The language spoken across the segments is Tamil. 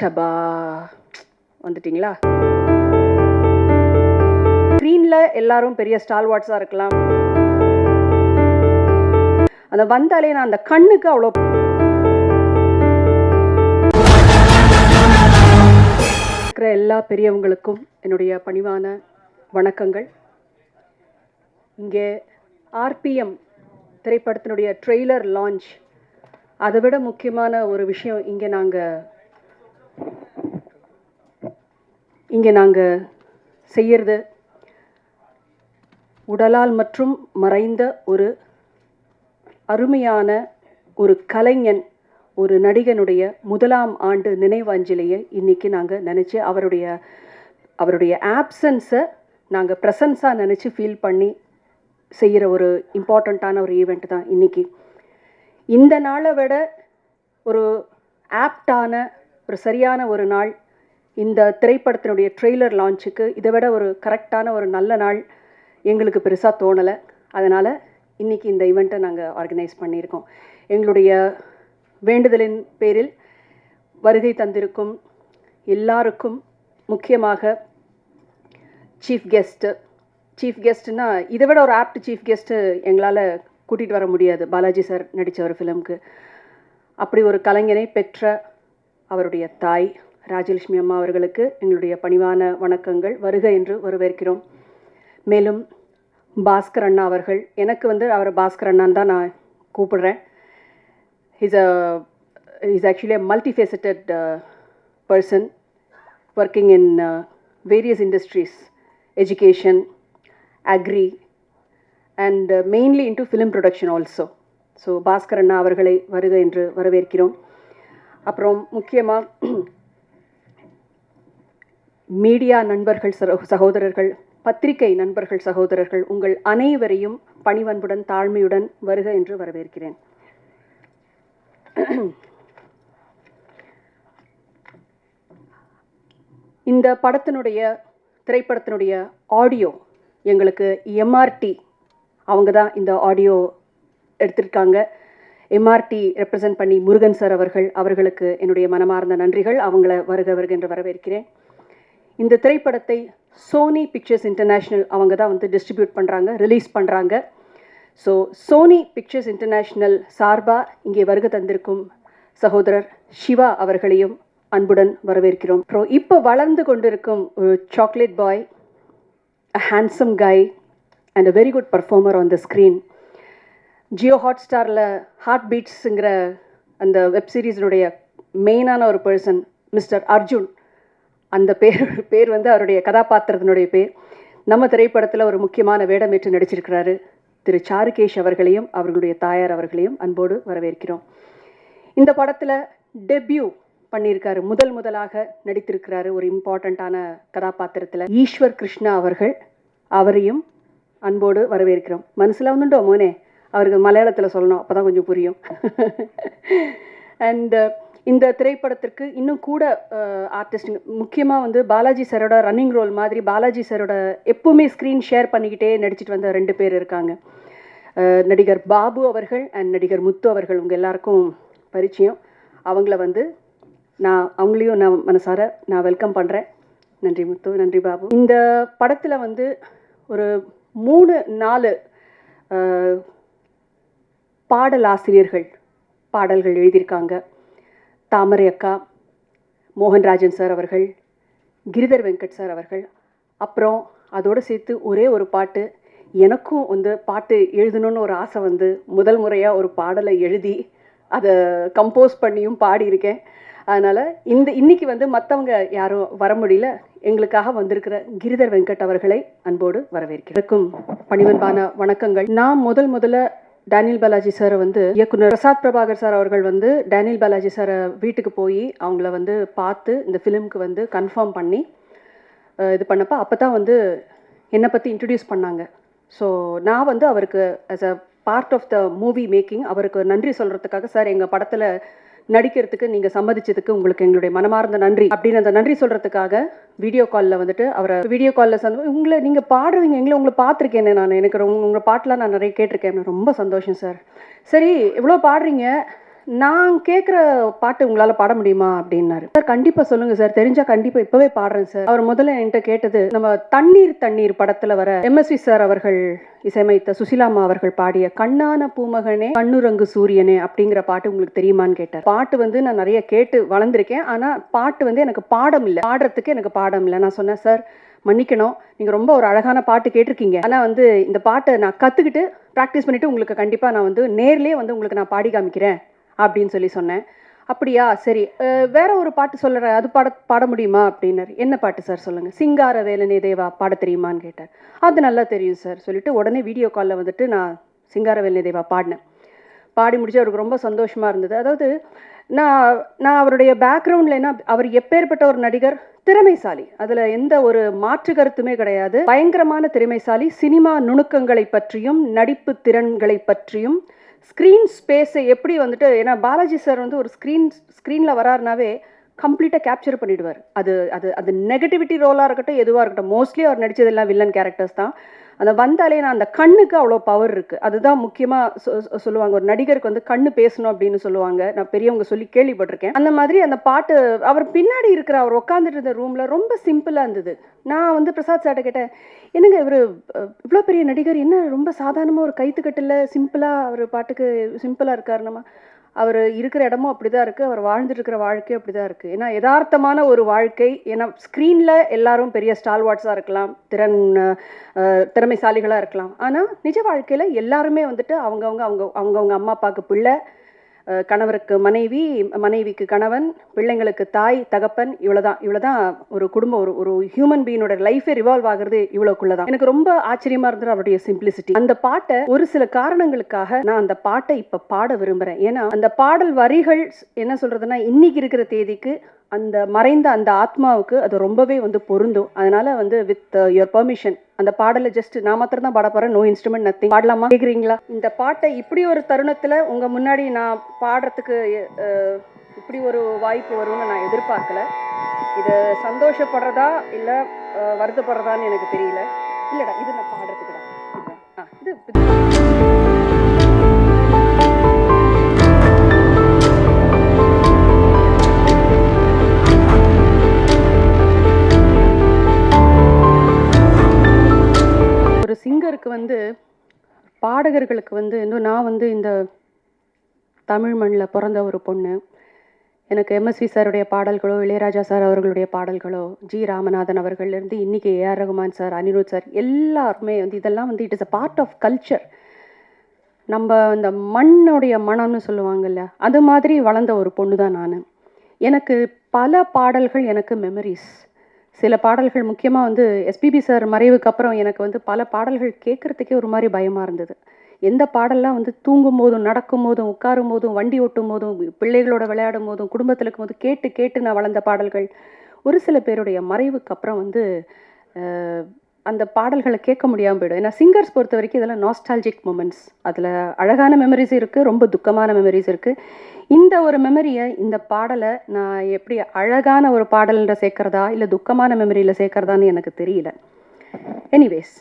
சபா. வந்துட்டீங்களா? ஸ்க்ரீனில் எல்லாரும் பெரிய ஸ்டால் வாட்ஸாக இருக்கலாம். அந்த வந்தாலே நான் அந்த கண்ணுக்கு அவ்வளோ இருக்கிற எல்லா பெரியவங்களுக்கும் என்னுடைய பணிவான வணக்கங்கள். இங்கே ஆர்பிஎம் திரைப்படத்தினுடைய ட்ரெய்லர் லான்ச் அதை விட முக்கியமான ஒரு விஷயம் இங்கே நாங்கள் இங்கே நாங்கள் செய்கிறது உடலால் மற்றும் மறைந்த ஒரு அருமையான ஒரு கலைஞன் ஒரு நடிகனுடைய முதலாம் ஆண்டு நினைவஞ்சலியை இன்றைக்கி நாங்கள் நினச்சி அவருடைய அவருடைய ஆப்சன்ஸை நாங்கள் ப்ரெசன்ஸாக நினச்சி ஃபீல் பண்ணி செய்கிற ஒரு இம்பார்ட்டண்ட்டான ஒரு ஈவெண்ட் தான் இன்றைக்கி இந்த நாளை விட ஒரு ஆப்டான ஒரு சரியான ஒரு நாள். இந்த திரைப்படத்தினுடைய ட்ரெய்லர் லான்ச்சுக்கு இதை விட ஒரு கரெக்டான ஒரு நல்ல நாள் எங்களுக்கு பெருசாக தோணலை. அதனால் இன்றைக்கி இந்த ஈவெண்ட்டை நாங்கள் ஆர்கனைஸ் பண்ணியிருக்கோம். எங்களுடைய வேண்டுதலின் பேரில் வருகை தந்திருக்கும் எல்லாருக்கும் முக்கியமாக சீஃப் கெஸ்ட்டு சீஃப் கெஸ்ட்னா இதை விட ஒரு ஆப்ட் சீஃப் கெஸ்ட்டு எங்களால் கூட்டிகிட்டு வர முடியாது. பாலாஜி சார் நடித்த ஒரு ஃபிலிம்க்கு அப்படி ஒரு கலைஞனை பெற்ற அவருடைய தாய் ராஜலட்சுமி அம்மா அவர்களுக்கு எங்களுடைய பணிவான வணக்கங்கள். வருக என்று வரவேற்கிறோம். மேலும் பாஸ்கர் அண்ணா அவர்கள் எனக்கு வந்து அவர் பாஸ்கர் அண்ணான்னு தான் நான் கூப்பிடுறேன். Is uh is actually uh multifaceted person working in various industries education agri and mainly into film production also so Bhaskar அண்ணா அவர்களை வருக என்று வரவேற்கிறோம். அப்புறம் முக்கியமாக மீடியா நண்பர்கள் சகோ- சகோதரர்கள் பத்திரிகை நண்பர்கள் சகோதரர்கள் உங்கள் அனைவரையும் பணிவன்புடன் தாழ்மையுடன் வருக என்று வரவேற்கிறேன். இந்த படத்தினுடைய திரைப்படத்தினுடைய ஆடியோ எங்களுக்கு எம்ஆர்டி அவங்க தான் இந்த ஆடியோ எடுத்திருக்காங்க. எம்ஆர்டி ரெப்ரசன்ட் பண்ணி முருகன் சார் அவர்கள் அவர்களுக்கு என்னுடைய மனமார்ந்த நன்றிகள். அவங்கள வருக வருக என்று வரவேற்கிறேன். இந்த திரைப்படத்தை சோனி பிக்சர்ஸ் இன்டர்நேஷ்னல் அவங்க தான் வந்து டிஸ்ட்ரிபியூட் பண்ணுறாங்க ரிலீஸ் பண்ணுறாங்க ஸோ சோனி பிக்சர்ஸ் இன்டர்நேஷ்னல் சார்பாக இங்கே வருக தந்திருக்கும் சகோதரர் சிவா அவர்களையும் அன்புடன் வரவேற்கிறோம். அப்புறம் இப்போ வளர்ந்து கொண்டிருக்கும் ஒரு chocolate boy uh handsome guy and uh very good performer on the screen Jio hot ஸ்டாரில் ஹார்ட் பீட்ஸுங்கிற அந்த வெப் சீரிஸினுடைய மெயினான ஒரு பர்சன் மிஸ்டர் அர்ஜுன். அந்த பேர் பேர் வந்து அவருடைய கதாபாத்திரத்தினுடைய பேர். நம்ம திரைப்படத்தில் ஒரு முக்கியமான வேடமேற்று நடிச்சிருக்கிறாரு திரு சாருகேஷ் அவர்களையும் அவர்களுடைய தாயார் அவர்களையும் அன்போடு வரவேற்கிறோம். இந்த படத்தில் டெபியூ பண்ணியிருக்காரு. முதல் முதலாக நடித்திருக்கிறாரு ஒரு இம்பார்ட்டண்ட்டான கதாபாத்திரத்தில் ஈஸ்வர் கிருஷ்ணா அவர்கள். அவரையும் அன்போடு வரவேற்கிறோம். மனசில் வந்துட்டோம் மோனே? அவருக்கு மலையாளத்தில் சொல்லணும். அப்போ தான் கொஞ்சம் புரியும். அண்ட் uh, இந்த திரைப்படத்திற்கு இன்னும் கூட uh, ஆர்டிஸ்ட் முக்கியமாக வந்து பாலாஜி சாரோட ரன்னிங் ரோல் மாதிரி பாலாஜி சாரோட எப்போவுமே ஸ்க்ரீன் ஷேர் பண்ணிக்கிட்டே நடிச்சிட்டு வந்த ரெண்டு பேர் இருக்காங்க. Uh, நடிகர் பாபு அவர்கள் அண்ட் நடிகர் முத்து அவர்கள் உங்கள் எல்லாருக்கும் பரிச்சயம். அவங்கள வந்து நான் அவங்களையும் நான் மனசார நான் வெல்கம் பண்ணுறேன் நன்றி முத்து நன்றி பாபு. இந்த படத்தில் வந்து ஒரு மூணு நாலு பாடலாசிரியர்கள் பாடல் ஆசிரியர்கள் பாடல்கள் எழுதியிருக்காங்க. தாமரை அக்கா மோகன்ராஜன் சார் அவர்கள் கிரிதர் வெங்கட் சார் அவர்கள். அப்புறம் அதோடு சேர்த்து ஒரே ஒரு பாட்டு. எனக்கும் வந்து பாட்டு எழுதணும்னு ஒரு ஆசை வந்து முதல் முறையாக ஒரு பாடலை எழுதி அதை கம்போஸ் பண்ணியும் பாடியிருக்கேன். அதனால் இந்த இன்னைக்கு வந்து மற்றவங்க யாரும் வர முடியல. எங்களுக்காக வந்திருக்கிற கிரிதர் வெங்கட் அவர்களை அன்போடு வரவேற்கிறேன். பணிவன்பான வணக்கங்கள். நான் முதல் முதல்ல டேனியல் பாலாஜி சாரை வந்து இயக்குனர் பிரசாத் பிரபாகர் சார் அவர்கள் வந்து டேனியல் பாலாஜி சாரை வீட்டுக்கு போய் அவங்கள வந்து பார்த்து இந்த ஃபிலிம்க்கு வந்து கன்ஃபார்ம் பண்ணி இது பண்ணப்போ அப்போ தான் வந்து என்னை பற்றி இன்ட்ரடியூஸ் பண்ணாங்க. ஸோ நான் வந்து அவருக்கு as uh part of the movie making அவருக்கு நன்றி சொல்கிறதுக்காக சார் எங்கள் படத்தில் நடிக்கிறதுக்கு நீங்கள் சம்மதிச்சதுக்கு உங்களுக்கு எங்களுடைய மனமார்ந்த நன்றி. அப்படின்னு அந்த நன்றி சொல்கிறதுக்காக வீடியோ காலில் வந்துட்டு அவரை வீடியோ காலில் சந்த உங்களை நீங்கள் பாடுவீங்க எங்களை உங்களை பார்த்துருக்கேன் நான் எனக்கு ரொம்ப உங்கள் பாட்டெலாம் நான் நிறைய கேட்டிருக்கேன். எனக்கு ரொம்ப சந்தோஷம் சார் சரி இவ்வளோ பாடுறீங்க? நான் கேட்குற பாட்டு உங்களால் பாட முடியுமா அப்படின்னாரு. சார் கண்டிப்பாக சொல்லுங்கள் சார். தெரிஞ்சால் கண்டிப்பாக இப்போவே பாடுறேன் சார். அவர் முதல்ல என்கிட்ட கேட்டது நம்ம தண்ணீர் தண்ணீர் படத்தில் வர எம்எஸ்வி சார் அவர்கள் இசையமைத்த சுசிலாமா அவர்கள் பாடிய கண்ணான பூமகனே கண்ணுரங்கு சூரியனே அப்படிங்கிற பாட்டு உங்களுக்கு தெரியுமான்னு கேட்டார். பாட்டு வந்து நான் நிறைய கேட்டு வளர்ந்துருக்கேன். ஆனால் பாட்டு வந்து எனக்கு பாடம் இல்லை. பாடுறதுக்கு எனக்கு பாடம் இல்லை. நான் சொன்னேன் சார் மன்னிக்கணும். நீங்கள் ரொம்ப ஒரு அழகான பாட்டு கேட்டிருக்கீங்க. ஆனால் வந்து இந்த பாட்டை நான் கற்றுக்கிட்டு ப்ராக்டிஸ் பண்ணிவிட்டு உங்களுக்கு கண்டிப்பாக நான் வந்து நேர்லேயே வந்து உங்களுக்கு நான் பாடி காமிக்கிறேன். அப்படின்னு சொல்லி சொன்னேன். அப்படியா? சரி. வேற ஒரு பாட்டு சொல்லுறேன் அது பாட பாட முடியுமா? அப்படின்னாரு. என்ன பாட்டு சார் சொல்லுங்கள் சிங்கார வேலனே தேவா பாட தெரியுமான்னு கேட்டார். அது நல்லா தெரியும் சார் சொல்லிட்டு உடனே வீடியோ காலில் வந்துட்டு நான் சிங்கார வேலனே தேவா பாடினேன். பாடி முடிச்சு அவருக்கு ரொம்ப சந்தோஷமாக இருந்தது. அதாவது நான் நான் அவருடைய பேக்ரவுண்டில் என்ன அவர் எப்பேற்பட்ட ஒரு நடிகர்? திறமைசாலி. அதில் எந்த ஒரு மாற்று கருத்துமே கிடையாது. பயங்கரமான திறமைசாலி. சினிமா நுணுக்கங்களை பற்றியும் நடிப்பு திறன்களை பற்றியும் ஸ்க்ரீன் ஸ்பேஸை எப்படி வந்துட்டு ஏன்னா பாலாஜி சார் வந்து ஒரு ஸ்க்ரீன் ஸ்க்ரீனில் வராருனாவே கம்ப்ளீட்டாக கேப்சர் பண்ணிடுவார். அது அது அது நெகட்டிவிட்டி ரோலாக இருக்கட்டும் எதுவாக இருக்கட்டும். மோஸ்ட்லி அவர் நடித்ததெல்லாம் வில்லன் கேரக்டர்ஸ் தான். அந்த வந்தாலே நான் அந்த கண்ணுக்கு அவ்வளோ பவர் இருக்குது அதுதான் முக்கியமாக சொல்லுவாங்க. ஒரு நடிகருக்கு வந்து கண்ணு பேசணும் அப்படின்னு சொல்லுவாங்க. நான் பெரியவங்க சொல்லி கேள்விப்பட்டிருக்கேன். அந்த மாதிரி அந்த பாட்டு அவர் பின்னாடி இருக்கிற அவர் உட்காந்துட்டு இருந்த ரூமில் ரொம்ப சிம்பிளாக இருந்தது. நான் வந்து பிரசாத் சார்ட்ட கேட்டேன் என்னங்க இவர் இவ்வளோ பெரிய நடிகர் என்ன ரொம்ப சாதாரணமாக ஒரு கைத்துக்கட்டில் சிம்பிளாக அவர் பாட்டுக்கு சிம்பிளாக இருக்காருனமா அவர் இருக்கிற இடமும் அப்படி தான் இருக்குது அவர் வாழ்ந்துட்டு இருக்கிற வாழ்க்கையும் அப்படி தான் இருக்குது ஏன்னா யதார்த்தமான ஒரு வாழ்க்கை. ஏன்னா ஸ்க்ரீனில் எல்லாரும் பெரிய ஸ்டால்வாட்ஸாக இருக்கலாம். திறன் திறமைசாலிகளாக இருக்கலாம். ஆனால் நிஜ வாழ்க்கையில் எல்லாருமே வந்துட்டு அவங்கவுங்க அவங்க அவங்கவுங்க அம்மா அப்பாவுக்கு பிள்ளை. கணவருக்கு மனைவி மனைவிக்கு கணவன் பிள்ளைங்களுக்கு தாய் தகப்பன் இவ்வளோதான் இவ்வளோதான் ஒரு குடும்பம் ஒரு ஒரு ஹியூமன் பீனோட லைஃபே ரிவால்வ் ஆகுறது இவ்வளோக்குள்ள தான் எனக்கு ரொம்ப ஆச்சரியமா இருந்தது அவருடைய சிம்பிளிசிட்டி அந்த பாட்டை ஒரு சில காரணங்களுக்காக நான் அந்த பாட்டை இப்போ பாட விரும்புகிறேன் ஏன்னா அந்த பாடல் வரிகள் என்ன சொல்றதுன்னா இன்னைக்கு இருக்கிற தேதிக்கு அந்த மறைந்த அந்த ஆத்மாவுக்கு அது ரொம்பவே வந்து பொருந்தும். அதனால வந்து வித் யுவர் பர்மிஷன் அந்த பாடலை ஜஸ்ட் நான் மாத்திரம் தான் பாட போறேன். நோ இன்ஸ்ட்ருமெண்ட் நத்திங் பாடலாமா? கேக்குறீங்களா? இந்த பாட்டை இப்படி ஒரு தருணத்துல உங்க முன்னாடி நான் பாடுறதுக்கு இப்படி ஒரு வாய்ப்பு வரும்னு நான் எதிர்பார்க்கல. இது சந்தோஷப்படுறதா இல்ல வருத்தப்படுறதான்னு எனக்கு தெரியல. இல்லடா இது நான் பாடுறதுக்கு தான் இது சிங்கருக்கு வந்து பாடகர்களுக்கு வந்து இன்னும் நான் வந்து இந்த தமிழ் மண்ணில் பிறந்த ஒரு பொண்ணு. எனக்கு எம்எஸ்வி சாருடைய பாடல்களோ இளையராஜா சார் அவர்களுடைய பாடல்களோ ஜி ராமநாதன் அவர்கள்லேருந்து இன்றைக்கி A R Rahman sir Anirudh sir எல்லாருமே வந்து இதெல்லாம் வந்து it is uh part of culture நம்ம அந்த மண்ணுடைய மனம்னு சொல்லுவாங்கல்ல அது மாதிரி வளர்ந்த ஒரு பொண்ணு தான் நான். எனக்கு பல பாடல்கள் எனக்கு மெமரிஸ் சில பாடல்கள் முக்கியமாக வந்து எஸ்பிபி சார் மறைவுக்கு அப்புறம் எனக்கு வந்து பல பாடல்கள் கேட்குறதுக்கே ஒரு மாதிரி பயமாக இருந்தது. எந்த பாடல்லாம் வந்து தூங்கும் போதும் நடக்கும் போதும் உட்காரும் போதும் வண்டி ஓட்டும் போதும் பிள்ளைகளோட விளையாடும் போதும் குடும்பத்தில் இருக்கும் போது கேட்டு கேட்டு நான் வளர்ந்த பாடல்கள் ஒரு சில பேருடைய மறைவுக்கு அப்புறம் வந்து அந்த பாடல்களை கேட்க முடியாமல் போயிடும். ஏன்னா சிங்கர்ஸ் பொறுத்த வரைக்கும் இதெல்லாம் நாஸ்டாலஜிக் மூமெண்ட்ஸ் அதில் அழகான மெமரிஸ் இருக்குது ரொம்ப துக்கமான மெமரிஸ் இருக்குது இந்த ஒரு மெமரியை இந்த பாடலை நான் எப்படி அழகான ஒரு பாடல்ன்ற சேர்க்கறதா இல்லை துக்கமான மெமரியில் சேர்க்கறதான்னு எனக்கு தெரியல. எனிவேஸ்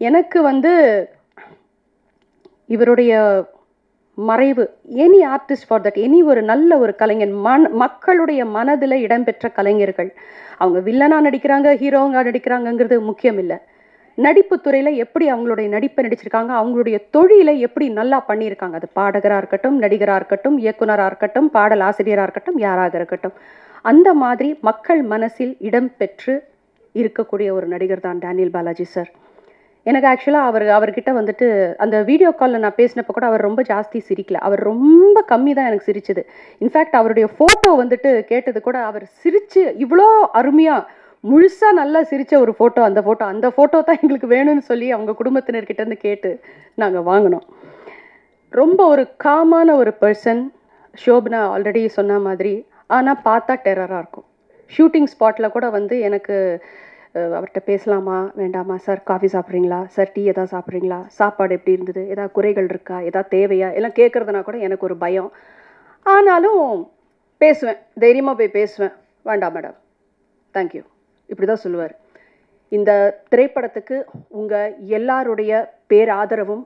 எனக்கு வந்து இவருடைய மறைவு. Any artist for that any ஒரு நல்ல ஒரு கலைஞன் மன மக்களுடைய மனதில் இடம்பெற்ற கலைஞர்கள். அவங்க வில்லனா நடிக்கிறாங்க ஹீரோங்க நடிக்கிறாங்கங்கிறது முக்கியம் இல்லை நடிப்பு துறையில் எப்படி அவங்களுடைய நடிப்பை நடிச்சிருக்காங்க அவங்களுடைய தொழிலை எப்படி நல்லா பண்ணியிருக்காங்க. அது பாடகராக இருக்கட்டும் நடிகராக இருக்கட்டும் இயக்குனராக இருக்கட்டும் பாடல் ஆசிரியராக இருக்கட்டும் யாராக இருக்கட்டும். அந்த மாதிரி மக்கள் மனசில் இடம்பெற்று இருக்கக்கூடிய ஒரு நடிகர் தான் டேனியல் பாலாஜி சார். எனக்கு ஆக்சுவலாக அவர் அவர்கிட்ட வந்துட்டு அந்த வீடியோ காலில் நான் பேசினப்போ கூட அவர் ரொம்ப ஜாஸ்தி சிரிக்கல. அவர் ரொம்ப கம்மி தான் எனக்கு சிரிச்சது. இன்ஃபேக்ட் அவருடைய ஃபோட்டோ வந்துட்டு கேட்டது கூட அவர் சிரித்து இவ்வளோ அருமையாக முழுசாக நல்லா சிரித்த ஒரு ஃபோட்டோ அந்த ஃபோட்டோ அந்த ஃபோட்டோ தான் எங்களுக்கு வேணும்னு சொல்லி அவங்க குடும்பத்தினர்கிட்டேருந்து கேட்டு நாங்கள் வாங்கினோம். ரொம்ப ஒரு காமான ஒரு பர்சன் ஷோபனா ஆல்ரெடி சொன்ன மாதிரி. ஆனால் பார்த்தா டெரராக இருக்கும். ஷூட்டிங் ஸ்பாட்டில் கூட வந்து எனக்கு அவர்கிட்ட பேசலாமா? வேண்டாமா? சார் காஃபி சாப்பிட்றீங்களா? சார் டீ எதாவது சாப்பிட்றீங்களா? சாப்பாடு எப்படி இருந்தது? எதாவது குறைகள் இருக்கா? எதாவது தேவையா? எல்லாம் கேட்குறதுனா கூட எனக்கு ஒரு பயம். ஆனாலும் பேசுவேன். தைரியமாக போய் பேசுவேன். வேண்டாம் மேடம் தேங்க்யூ இப்படி தான் சொல்லுவார். இந்த திரைப்படத்துக்கு உங்கள் எல்லாருடைய பேராதரவும்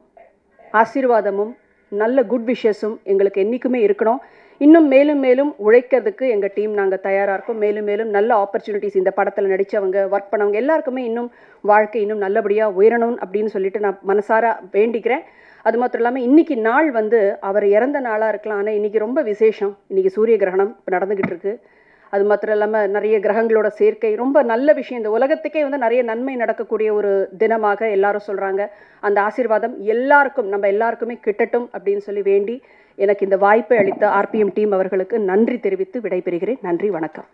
ஆசீர்வாதமும் நல்ல குட் விஷஸும் எங்களுக்கு என்றைக்குமே இருக்கணும். இன்னும் மேலும் மேலும் உழைக்கிறதுக்கு எங்கள் டீம் நாங்கள் தயாராக இருக்கோம். மேலும் மேலும் நல்ல ஆப்பர்ச்சுனிட்டிஸ் இந்த படத்தில் நடித்தவங்க ஒர்க் பண்ணவங்க எல்லாருக்குமே இன்னும் வாழ்க்கை இன்னும் நல்லபடியாக உயரணும் அப்படின்னு சொல்லிட்டு நான் மனசார வேண்டிக்கிறேன். அது மாத்திரம் இல்லாமல் இன்னைக்கு நாள் வந்து அவர் இறந்த நாளாக இருக்கலாம். ஆனால் இன்னைக்கு ரொம்ப விசேஷம். இன்னைக்கு சூரிய கிரகணம் இப்போ நடந்துக்கிட்டு இருக்கு. அது மாத்திரம் இல்லாமல் நிறைய கிரகங்களோட சேர்க்கை ரொம்ப நல்ல விஷயம். இந்த உலகத்துக்கே வந்து நிறைய நன்மை நடக்கக்கூடிய ஒரு தினமாக எல்லாரும் சொல்கிறாங்க அந்த ஆசீர்வாதம் எல்லாருக்கும் நம்ம எல்லாருக்குமே கிட்டட்டும் அப்படின்னு சொல்லி வேண்டி எனக்கு இந்த வாய்ப்பை அளித்த ஆர்பிஎம் டீம் அவர்களுக்கு நன்றி தெரிவித்து விடைபெறுகிறேன். நன்றி வணக்கம்.